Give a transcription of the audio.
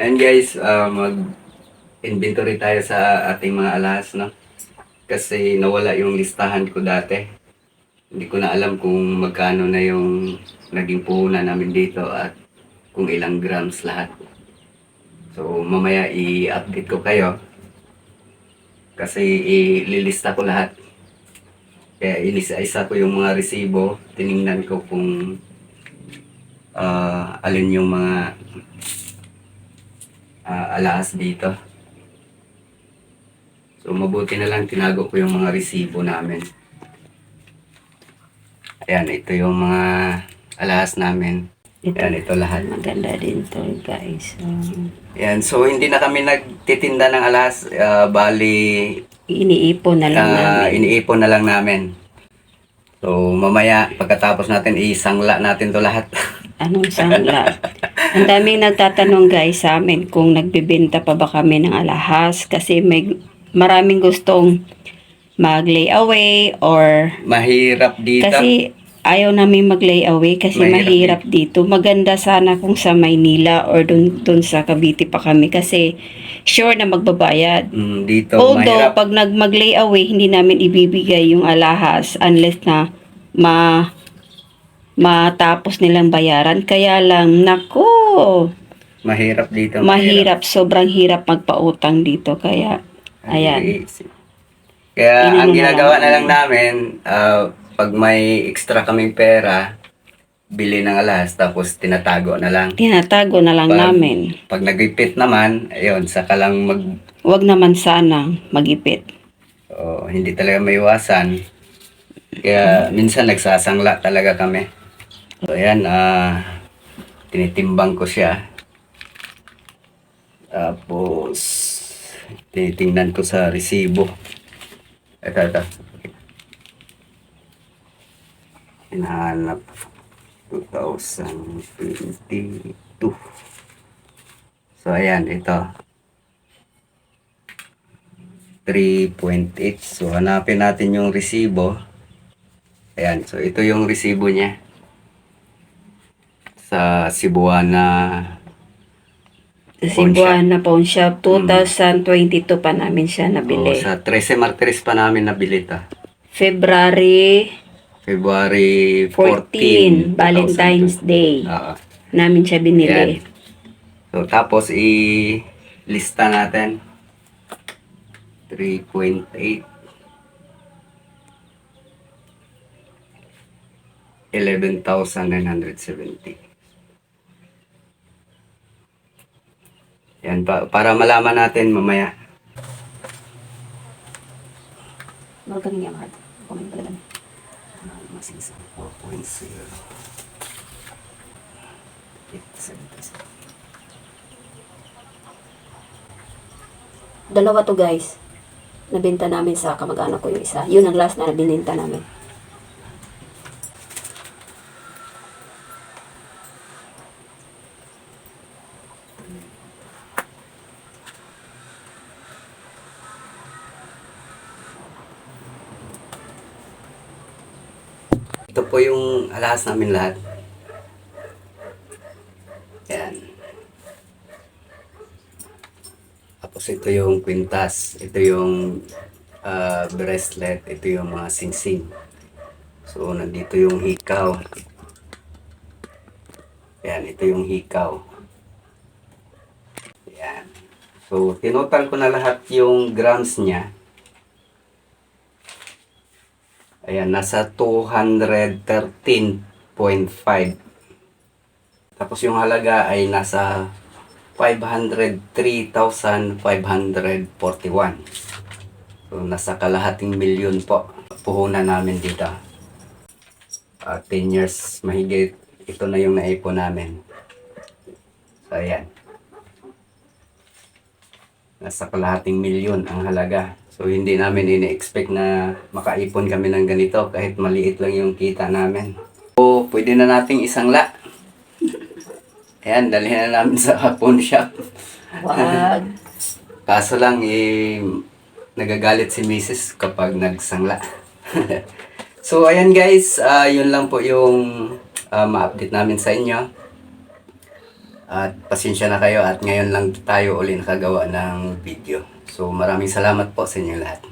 Ayan guys, ah, mag-inventory tayo sa ating mga alahas, no? Kasi nawala yung listahan ko dati. Hindi ko na alam kung magkano na yung naging puhunan namin dito at kung ilang grams lahat. So mamaya i-update ko kayo. Kasi ililista ko lahat. Kaya inisa-isa ko yung mga resibo. Tiningnan ko kung ah, alin yung mga ah, alahas dito. So mabuti na lang tinago ko yung mga resibo namin. Ayan, ito yung mga alahas namin. Ito, Ayan, ito lahat. maganda din to guys. Um, Ayan, so hindi na kami nagtitinda ng alahas. ah, bali, iniipon na lang ah, namin. iniipon na lang namin. So mamaya, pagkatapos natin, isangla natin to lahat. Anong sangla? Ang daming nagtatanong guys sa amin kung nagbibenta pa ba kami ng alahas kasi may maraming gustong mag-layaway or Mahirap dito. kasi ayaw namin mag-layaway kasi Mahirap mahirap, dito. Maganda sana kung sa Maynila or dun, dun sa Cavite pa kami kasi sure na magbabayad. Mm, dito, Although, mahirap. pag nag mag-layaway, hindi namin ibibigay yung alahas unless na ma matapos nilang bayaran. Kaya lang, nako, Mahirap dito. mahirap, sobrang hirap magpautang dito. Kaya, ayan. Kaya Inano ang na ginagawa na lang namin, ah, pag may extra kaming pera, bili ng alas, tapos tinatago na lang. Tinatago na lang Pag- namin. Pag nagipit naman, ayun, saka lang mag, Huwag naman sana magipit. oh, hindi talaga may iwasan. Kaya minsan nagsasangla talaga kami. So ayan, ah, tinitimbang ko siya. Tapos, tinitingnan ko sa resibo. Ito, ito. Hinahanap 2022. So, ayan, ito. 3.8. So, hanapin natin yung resibo. Ayan, so ito yung resibo niya. Sa Cebuana. Pawn Cebuana Pawn Shop, 2022 pa namin siya O, nabili. sa 13 Martires pa namin nabili ito. February February 14, 14, Valentine's Day, Oo. namin siya binili. So, tapos i-lista natin. 3.8. 11,970. Yan, pa, para malaman natin mamaya. Magaling yan, Mark. Kumain ka lang. Masisa 4.0. 876. Dalawa to guys. Nabenta namin sa kamag-anak ko yung isa. Yun ang last na bininta namin. Ito po yung alahas namin lahat. Yan. Tapos ito yung kwintas. Ito yung ah, bracelet. Ito yung mga singsing. So, nandito yung hikaw. Yan, ito yung hikaw. Yan. So, tinotal ko na lahat yung grams niya. Ayan, nasa 213.5. Tapos yung halaga ay nasa 503,541. So, nasa kalahating milyon po puhunan namin dito. Ah, 10 years mahigit. Ito na yung naipon namin. So, ayan. Nasa kalahating milyon ang halaga. So, hindi namin ini-expect na makaipon kami ng ganito kahit maliit lang yung kita namin. So, pwede na nating isangla. Ayan, dalhin na namin sa pawn shop. Wag. Kaso lang, eh, nagagalit si Mrs. kapag nagsangla. so, ayan guys, ah, yun lang po yung ah, ma-update namin sa inyo. At pasensya na kayo at ngayon lang tayo uli nakagawa ng video. So maraming salamat po sa inyo lahat.